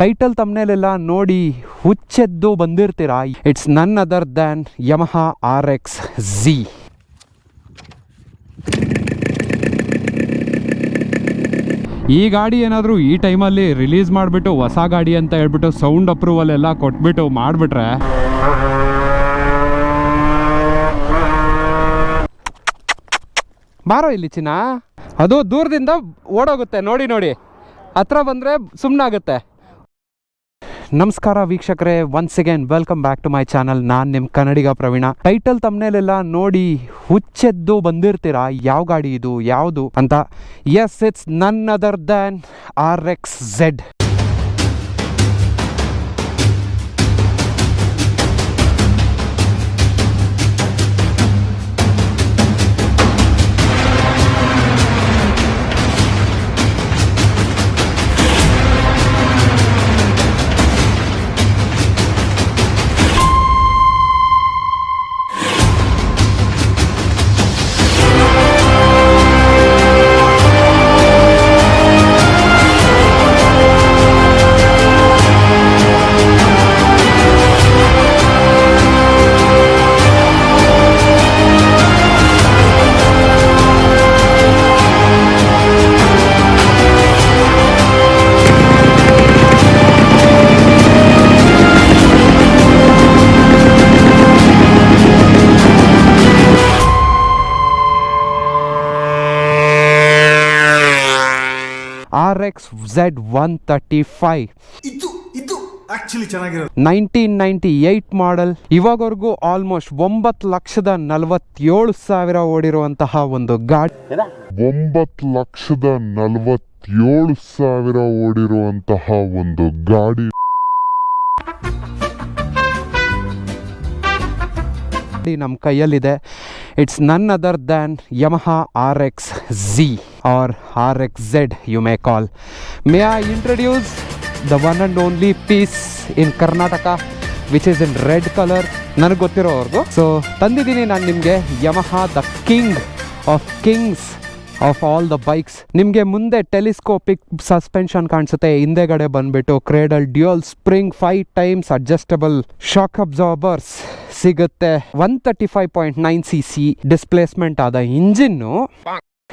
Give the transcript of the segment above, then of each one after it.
Title ತಮ್ಮನೇಲೆಲ್ಲ ನೋಡಿ ಹುಚ್ಚೆದ್ದು ಬಂದಿರ್ತೀರಾ? It's none other than Yamaha R X Z ಈ ಗಾಡಿ ಏನಾದರೂ ಈ ಟೈಮಲ್ಲಿ ರಿಲೀಸ್ ಮಾಡಿಬಿಟ್ಟು ಹೊಸ ಗಾಡಿ ಅಂತ ಹೇಳ್ಬಿಟ್ಟು ಸೌಂಡ್ ಅಪ್ರೂವಲ್ ಎಲ್ಲ ಕೊಟ್ಬಿಟ್ಟು ಮಾಡಿಬಿಟ್ರೆ? ಬಾರೋ ಇಲ್ಲಿ ಚಿನ್ನ. ಅದು ದೂರದಿಂದ ಓಡೋಗುತ್ತೆ. ನೋಡಿ ನೋಡಿ. ಹತ್ರ ಬಂದರೆ ಸುಮ್ಮನಾಗುತ್ತೆ ನಮಸ್ಕಾರ ವೀಕ್ಷಕರೇ once again welcome back to my channel ನಾನು ನಿಮ್ಮ ಕನ್ನಡಿಗ ಪ್ರವೀಣ. ಟೈಟಲ್ ತಮ್ಮನೇಲೆಲ್ಲ ನೋಡಿ ಹುಚ್ಚೆದ್ದು ಬಂದಿರ್ತೀರಾ? ಯಾವ ಗಾಡಿ ಇದು? ಯಾವುದು ಅಂತ? Yes it's none other than R X Z X Z one thirty five ಇದು ಇದು ಆಕ್ಚುಲಿ ಚೆನ್ನಾಗಿರೋದು. ನೈನ್ಟೀನ್ ನೈಂಟಿ ಏಯ್ಟ್ ಮಾಡೆಲ್ ಇವಾಗವರೆಗೂ ಆಲ್ಮೋಸ್ಟ್ ಒಂಬತ್ತು ಲಕ್ಷದ ನಲವತ್ತೇಳು ಸಾವಿರ ಓಡಿರುವಂತಹ ಒಂದು ಗಾಡಿ. ಒಂಬತ್ತು ಲಕ್ಷದ ನಲವತ್ತೇಳು ಸಾವಿರ ಓಡಿರುವಂತಹ ಒಂದು ಗಾಡಿ. ನಮ್ಮ ಕೈಯಲ್ಲಿದೆ. It's none other than Yamaha R X Z R R X Z you may call me I introduce the one and only piece in Karnataka which red colour ನನಗೆ ಗೊತ್ತಿರೋವರೆಗೂ ಸೊ ತಂದಿದ್ದೀನಿ ನಾನು ನಿಮಗೆ Yamaha the king of kings of all the bikes ನಿಮಗೆ ಮುಂದೆ telescopic suspension ಕಾಣಿಸುತ್ತೆ, ಹಿಂದೆಗಡೆ ಬಂದ್ಬಿಟ್ಟು cradle dual spring five times adjustable shock absorbers ಸಿಗುತ್ತೆ. One thirty five point nine C C displacement ಆದ ಇಂಜಿನ್ನು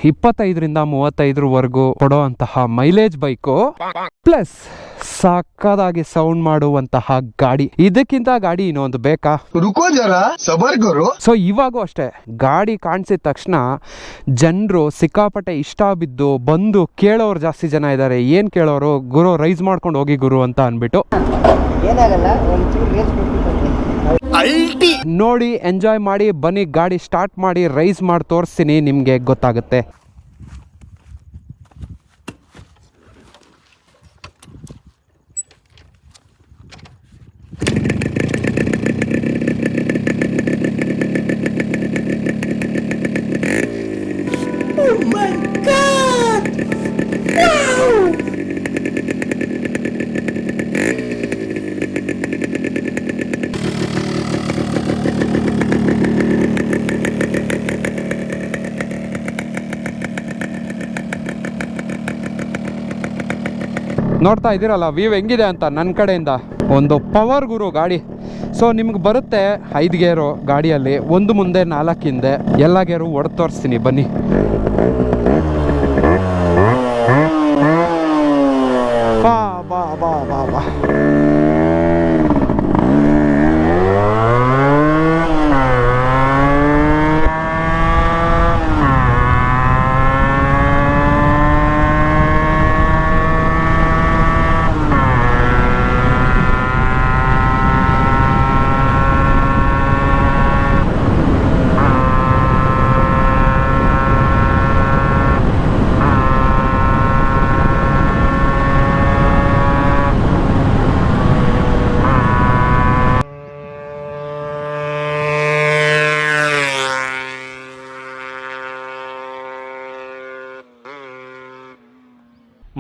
ಇಪ್ಪತ್ತೈದರಿಂದ ಮೂವತ್ತೈದರವರೆಗೂ ಕೊಡುವಂತಹ ಮೈಲೇಜ್ ಬೈಕು. ಪ್ಲಸ್ ಸಕ್ಕದಾಗಿ ಸೌಂಡ್ ಮಾಡುವಂತಹ ಗಾಡಿ. ಇದಕ್ಕಿಂತ ಗಾಡಿ ಇನ್ನೊಂದು ಬೇಕಾ? ಸೊ ಇವಾಗೂ ಅಷ್ಟೇ. ಗಾಡಿ ಕಾಣಿಸಿದ ತಕ್ಷಣ ಜನರು ಸಿಕ್ಕಾಪಟ್ಟೆ ಇಷ್ಟ ಬಿದ್ದು ಬಂದು ಕೇಳೋರು ಜಾಸ್ತಿ ಜನ ಇದ್ದಾರೆ ಏನು ಕೇಳೋರು? ಗುರು ರೈಸ್ ಮಾಡ್ಕೊಂಡು ಹೋಗಿ ಗುರು ಅಂತ ಅಂದ್ಬಿಟ್ಟು ಏನಾಗಲ್ಲ ನೋಡಿ ಎಂಜಾಯ್ ಮಾಡಿ ಬನ್ನಿ ಗಾಡಿ ಸ್ಟಾರ್ಟ್ ಮಾಡಿ ರೈಸ್ ಮಾಡಿ ತೋರಿಸ್ತೀನಿ ನಿಮಗೆ ಗೊತ್ತಾಗುತ್ತೆ. ನೋಡ್ತಾ ಇದ್ದೀರಲ್ಲ ವ್ಯೂ ಹೆಂಗಿದೆ ಅಂತ ನನ್ನ ಕಡೆಯಿಂದ. ಒಂದು ಪವರ್ ಗುರು ಗಾಡಿ. ಸೊ ನಿಮ್ಗೆ ಬರುತ್ತೆ ಐದು ಗೇರು ಗಾಡಿಯಲ್ಲಿ, ಒಂದು ಮುಂದೆ ನಾಲ್ಕು ಹಿಂದೆ, ಎಲ್ಲ ಗೇರು ಹೊಡೆದು ತೋರಿಸ್ತೀನಿ, ಬನ್ನಿ ಬಾ ಬಾ ಬಾ ಬಾ ಬಾ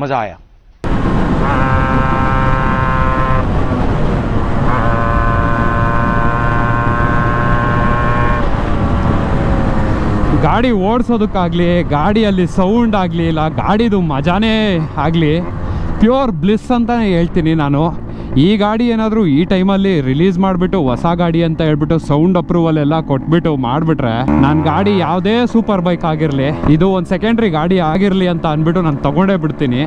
मज़ा आया ಗಾಡಿ ಓಡಿಸೋದಕ್ಕಾಗಲಿ ಗಾಡಿಯಲ್ಲಿ ಸೌಂಡ್ ಆಗಲಿ ಇಲ್ಲ ಗಾಡಿದು ಮಜಾನೇ ಆಗಲಿ ಪ್ಯೂರ್ ಬ್ಲಿಸ್ ಅಂತಲೇ ಹೇಳ್ತೀನಿ ನಾನು ಈ ಗಾಡಿ ಏನಾದರೂ ಈ ಟೈಮಲ್ಲಿ ರಿಲೀಸ್ ಮಾಡಿಬಿಟ್ಟು ಹೊಸ ಗಾಡಿ ಅಂತ ಹೇಳ್ಬಿಟ್ಟು ಸೌಂಡ್ ಅಪ್ರೂವಲ್ ಎಲ್ಲ ಕೊಟ್ಬಿಟ್ಟು ಮಾಡಿಬಿಟ್ರೆ ನನ್ನ ಗಾಡಿ ಯಾವುದೇ ಸೂಪರ್ ಬೈಕ್ ಆಗಿರಲಿ, ಇದು ಒಂದು ಸೆಕೆಂಡ್ರಿ ಗಾಡಿ ಆಗಿರಲಿ ಅಂತ ಅಂದ್ಬಿಟ್ಟು ನಾನು ತಗೊಂಡೇ ಬಿಡ್ತೀನಿ.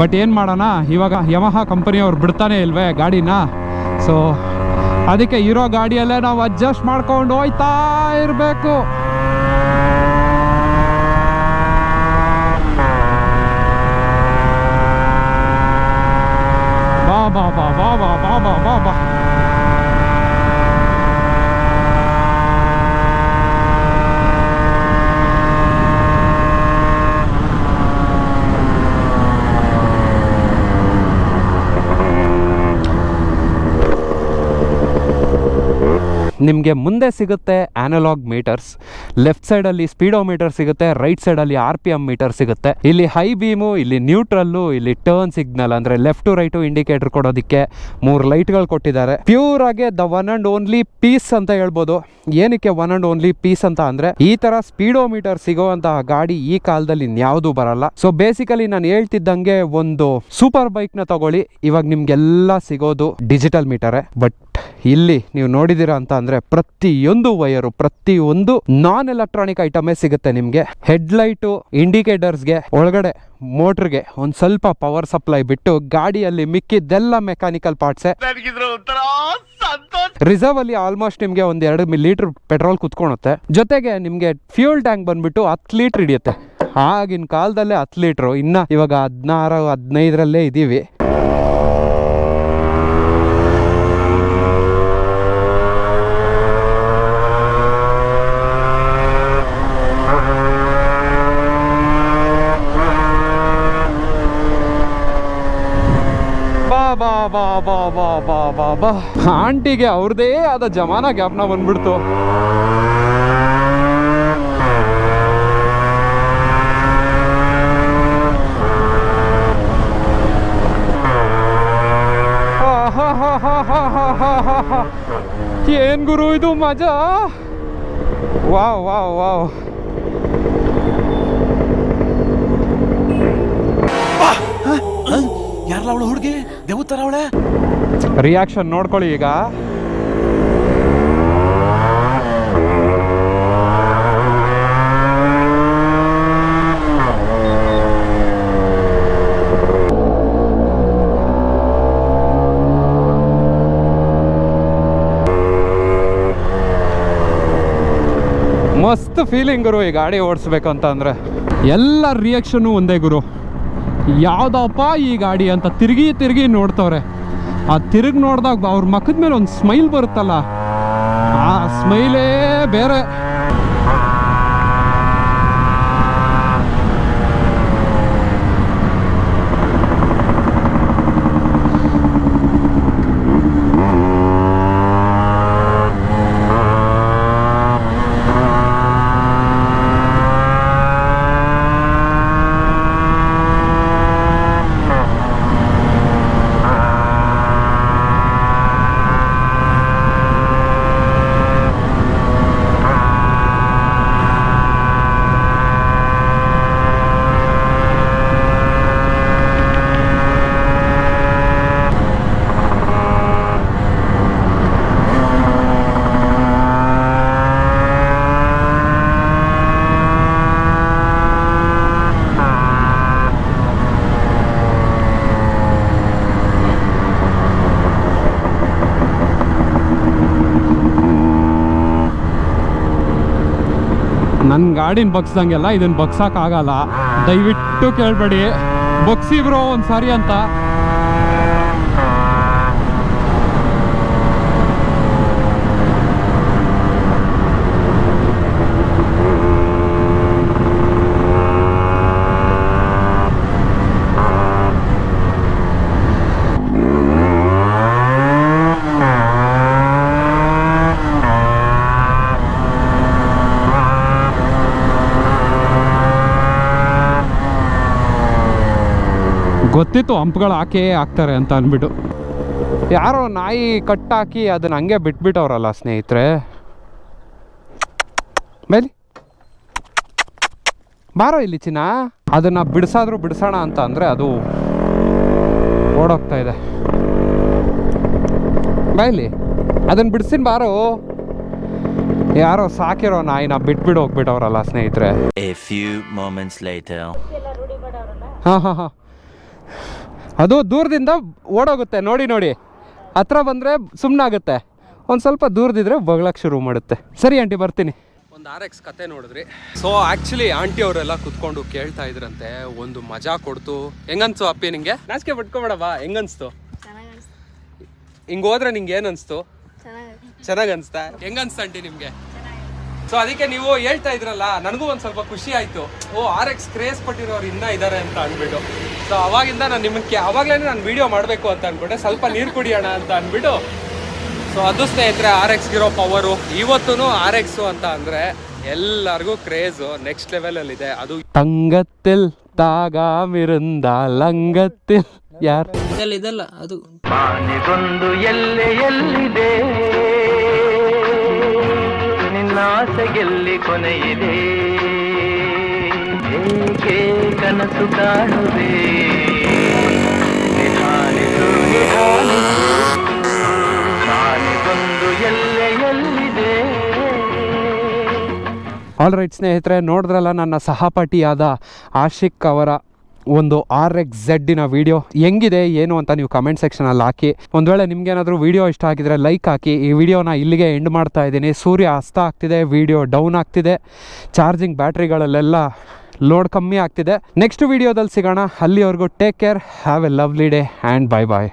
ಬಟ್ ಏನು ಮಾಡೋಣ, ಇವಾಗ ಯಮಹ ಕಂಪನಿಯವ್ರು ಬಿಡ್ತಾನೆ ಇಲ್ವೇ ಗಾಡಿನ? ಸೊ ಅದಕ್ಕೆ ಇರೋ ಗಾಡಿಯಲ್ಲೇ ನಾವು ಅಡ್ಜಸ್ಟ್ ಮಾಡ್ಕೊಂಡು ಹೋಯ್ತಾ ಇರಬೇಕು. Baba, Baba. ನಿಮಗೆ ಮುಂದೆ ಸಿಗುತ್ತೆ ಆನಲಾಗ್ ಮೀಟರ್ಸ್ ಲೆಫ್ಟ್ ಸೈಡಲ್ಲಿ ಸ್ಪೀಡೋ ಮೀಟರ್ ಸಿಗುತ್ತೆ ರೈಟ್ ಸೈಡಲ್ಲಿ ಆರ್ ಪಿ ಎಂ ಮೀಟರ್ ಸಿಗುತ್ತೆ. ಇಲ್ಲಿ ಹೈ ಬೀಮು ಇಲ್ಲಿ ನ್ಯೂಟ್ರಲ್ಲು ಇಲ್ಲಿ ಟರ್ನ್ ಸಿಗ್ನಲ್ ಅಂದರೆ ಲೆಫ್ಟ್ ಟು ರೈಟು ಇಂಡಿಕೇಟರ್ ಕೊಡೋದಕ್ಕೆ ಮೂರು ಲೈಟ್ಗಳು ಕೊಟ್ಟಿದ್ದಾರೆ. ಪ್ಯೂರ್ ಆಗಿ the one and only piece ಅಂತ ಹೇಳ್ಬೋದು. ಏನಕ್ಕೆ ಒನ್ ಆ್ಯಂಡ್ ಓನ್ಲಿ ಪೀಸ್ ಅಂತ ಅಂದರೆ ಈ ಥರ ಸ್ಪೀಡೋ ಮೀಟರ್ ಸಿಗೋವಂತಹ ಗಾಡಿ ಈ ಕಾಲದಲ್ಲಿ ಇನ್ಯಾವುದೂ ಬರಲ್ಲ. ಸೊ ಬೇಸಿಕಲಿ ನಾನು ಹೇಳ್ತಿದ್ದಂಗೆ ಒಂದು ಸೂಪರ್ ಬೈಕ್ನ ತಗೊಳ್ಳಿ. ಇವಾಗ ನಿಮ್ಗೆಲ್ಲ ಸಿಗೋದು ಡಿಜಿಟಲ್ ಮೀಟರೇ ಬಟ್ ಇಲ್ಲಿ ನೀವು ನೋಡಿದ್ದೀರಾ ಅಂತ ಅಂದ್ರೆ ಪ್ರತಿಯೊಂದು ವಯರು ಪ್ರತಿಯೊಂದು ನಾನ್ ಎಲೆಕ್ಟ್ರಾನಿಕ್ ಐಟಮೇ ಸಿಗುತ್ತೆ ನಿಮಗೆ. ಹೆಡ್ಲೈಟು ಇಂಡಿಕೇಟರ್ಸ್ಗೆ ಒಳಗಡೆ ಮೋಟ್ರಿಗೆ ಒಂದು ಸ್ವಲ್ಪ ಪವರ್ ಸಪ್ಲೈ ಬಿಟ್ಟು ಗಾಡಿಯಲ್ಲಿ ಮಿಕ್ಕಿದ್ದೆಲ್ಲ ಮೆಕ್ಯಾನಿಕಲ್ ಪಾರ್ಟ್ಸೇ ರಿಸರ್ವ್ ಅಲ್ಲಿ ಆಲ್ಮೋಸ್ಟ್ ನಿಮಗೆ ಒಂದು ಎರಡು ಲೀಟರ್ ಪೆಟ್ರೋಲ್ ಕುತ್ಕೊಳುತ್ತೆ. ಜೊತೆಗೆ ನಿಮಗೆ ಫ್ಯೂಲ್ ಟ್ಯಾಂಕ್ ಬಂದ್ಬಿಟ್ಟು ಹತ್ತು ಲೀಟರ್ ಹಿಡಿಯುತ್ತೆ. ಆಗಿನ ಕಾಲದಲ್ಲೇ ಹತ್ತು ಲೀಟ್ರು ಇನ್ನ ಇವಾಗ ಹದಿನಾರು ಹದಿನೈದರಲ್ಲೇ ಇದ್ದೀವಿ ಆಂಟಿಗೆ ಅವ್ರದೇ ಆದ ಜಮಾನ ಜ್ಞಾಪನ ಬಂದ್ಬಿಡ್ತು. ಏನ್ ಗುರು ಇದು ಮಜಾ? Wow wow wow. ಯಾರಲ್ಲ ಅವಳು ಹುಡುಗಿ? ರಿಯಾಕ್ಷನ್ ನೋಡ್ಕೊಳ್ಳಿ ಈಗ. ಮಸ್ತ್ ಫೀಲಿಂಗ್ ಗುರು ಈ ಗಾಡಿ ಓಡಿಸ್ಬೇಕು ಅಂತ ಅಂದ್ರೆ ಎಲ್ಲ ರಿಯಾಕ್ಷನ್ನು ಒಂದೇ ಗುರು. ಯಾವ್ದಪ್ಪ ಈ ಗಾಡಿ ಅಂತ ತಿರುಗಿ ತಿರುಗಿ ನೋಡ್ತವ್ರೆ. ಆ ತಿರುಗಿ ನೋಡಿದಾಗ ಅವ್ರ ಮಖದ ಮೇಲೆ ಒಂದು ಸ್ಮೈಲ್ ಬರುತ್ತಲ್ಲ. ಆ ಸ್ಮೈಲೇ ಬೇರೆ. ನನ್ನ ಗಾಡಿನ ಬಗ್ಸ್ದಂಗೆಲ್ಲ ಇದನ್ನ ಬಗ್ಸಕ್ಕಾಗಲ್ಲ ದಯವಿಟ್ಟು ಕೇಳಬೇಡಿ. ಬಗ್ಸಿ ಬ್ರೋ ಒಂದು ಸಾರಿ ಅಂತ. ಗೊತ್ತಿತ್ತು ಹಂಪ್ಗಳು ಹಾಕೇ ಹಾಕ್ತಾರೆ ಅಂತ ಅಂದ್ಬಿಟ್ಟು. ಯಾರೋ ನಾಯಿ ಕಟ್ಟಾಕಿ ಅದನ್ನ ಹಂಗೆ ಬಿಟ್ಬಿಟ್ಟವ್ರಲ್ಲ ಸ್ನೇಹಿತರೆ. ಮೇಲಿ. ಬಾರೋ ಇಲ್ಲಿ ಚಿನ್ನ. ಅದನ್ನ ಬಿಡಿಸಾದ್ರು ಬಿಡಿಸೋಣ ಅಂತ ಅಂದರೆ ಅದು ಓಡೋಗ್ತಾ ಇದೆ. ಬೈಲಿ ಅದನ್ನ ಬಿಡಿಸಿನ ಬಾರೋ. ಯಾರೋ ಸಾಕಿರೋ ನಾಯಿನ ಬಿಟ್ಬಿಡು ಹೋಗ್ಬಿಟ್ಟವ್ರಲ್ಲ ಸ್ನೇಹಿತರೆ. ಹಾ ಹಾ ಹಾ later. ಹಾಂ ಹಾಂ ಹಾಂ. ಅದು ದೂರದಿಂದ ಓಡೋಗುತ್ತೆ. ನೋಡಿ ನೋಡಿ. ಹತ್ರ ಬಂದರೆ ಸುಮ್ಮನಾಗುತ್ತೆ ಒಂದು ಸ್ವಲ್ಪ ದೂರದಿದ್ರೆ ಬಗ್ಲಕ್ಕೆ ಶುರು ಮಾಡುತ್ತೆ. ಸರಿ ಆಂಟಿ ಬರ್ತೀನಿ. ಒಂದು ಆರ್ ಎಕ್ಸ್ ಕತೆ ನೋಡಿದ್ರಿ. ಸೊ ಆ್ಯಕ್ಚುಲಿ ಆಂಟಿ ಅವರೆಲ್ಲ ಕುತ್ಕೊಂಡು ಕೇಳ್ತಾ ಇದ್ರಂತೆ. ಒಂದು ಮಜಾ ಕೊಡ್ತು. ಹೆಂಗನ್ಸು ಅಪ್ಪಿ ನಿಂಗೆ? ನಾಚಿಕೆ ಬಿಟ್ಕೊಬೇಡವಾ ಹೆಂಗನ್ಸ್ತು? ಹಿಂಗೆ ಹೋದ್ರೆ ನಿಂಗೆ ಏನು ಅನಿಸ್ತು ಚೆನ್ನಾಗಿ ಅನಿಸ್ತಾ ಹೆಂಗ ಅನ್ಸ್ತಾ ಆಂಟಿ ನಿಮಗೆ? ಸೊ ಅದಕ್ಕೆ ನೀವು ಹೇಳ್ತಾ ಇದ್ರಲ್ಲ ನನಗೂ ಒಂದು ಸ್ವಲ್ಪ ಖುಷಿ ಆಯಿತು. ಓ ಆರ್ ಎಕ್ಸ್ ಕ್ರೇಸ್ ಪಟ್ಟಿರೋರು ಇನ್ನೂ ಇದ್ದಾರೆ ಅಂತ ಅಂದ್ಬಿಟ್ಟು. ಸೊ ಅವಾಗಿಂದ ನಾನು ನಿಮಗೆ ಅವಾಗಲೇ ನಾನು ವೀಡಿಯೋ ಮಾಡಬೇಕು ಅಂತ ಅಂದ್ಬಿಟ್ಟೆ ಸ್ವಲ್ಪ ನೀರು ಕುಡಿಯೋಣ ಅಂತ ಅಂದ್ಬಿಟ್ಟು ಸೊ ಅದು ಸ್ನೇಹಿತರೆ ಆರ್ ಎಕ್ಸ್ಗಿರೋ ಪವರು ಇವತ್ತು ಆರ್ ಎಕ್ಸು ಅಂತ ಅಂದರೆ ಎಲ್ಲರಿಗೂ ಕ್ರೇಜು ನೆಕ್ಸ್ಟ್ ಲೆವೆಲಲ್ಲಿದೆ ಅದು ತಂಗತ್ತಿಲ್ ತಾಗ ಮಿರುಂದ ಲಂಗತ್ತಿಲ್ ಯಾರು? ಇದಲ್ಲ ಇದಲ್ಲ ಅದು. ಆನೆಗೊಂದು ಎಲ್ಲೆ ಎಲ್ಲಿದೆ? ನಿನ್ನ ಆಸೆಗೆಲ್ಲಿ ಕೊನೆಯಿದೆ? ಕನಸು ಕಾಣುವೆ? ನಿಧಾನಿಸು ನಿಧಾನಿಸು ಆಲ್ ರೈಟ್ ಸ್ನೇಹಿತರೆ, ನೋಡಿದ್ರಲ್ಲ ನನ್ನ ಸಹಪಾಠಿಯಾದ ಆಶಿಕ್ ಅವರ ಒಂದು ಆರ್ ಎಕ್ಸ್ ಝೆಡ್ಡಿನ ವಿಡಿಯೋ. ಹೆಂಗಿದೆ, ಏನು ಅಂತ ನೀವು ಕಮೆಂಟ್ ಸೆಕ್ಷನಲ್ಲಿ ಹಾಕಿ. ಒಂದು ವೇಳೆ ನಿಮಗೇನಾದರೂ ವಿಡಿಯೋ ಇಷ್ಟ ಆಗಿದ್ರೆ ಲೈಕ್ ಹಾಕಿ. ಈ ವಿಡಿಯೋನ ಇಲ್ಲಿಗೆ ಎಂಡ್ ಮಾಡ್ತಾ ಇದ್ದೀನಿ. ಸೂರ್ಯ ಅಸ್ತ ಆಗ್ತಿದೆ ವಿಡಿಯೋ ಡೌನ್ ಆಗ್ತಿದೆ. ಚಾರ್ಜಿಂಗ್ ಬ್ಯಾಟ್ರಿಗಳಲ್ಲೆಲ್ಲ ಲೋಡ್ ಕಮ್ಮಿ ಆಗ್ತಿದೆ. ನೆಕ್ಸ್ಟ್ ವಿಡಿಯೋದಲ್ಲಿ ಸಿಗೋಣ. ಅಲ್ಲಿವರೆಗೂ take care have a lovely day and bye bye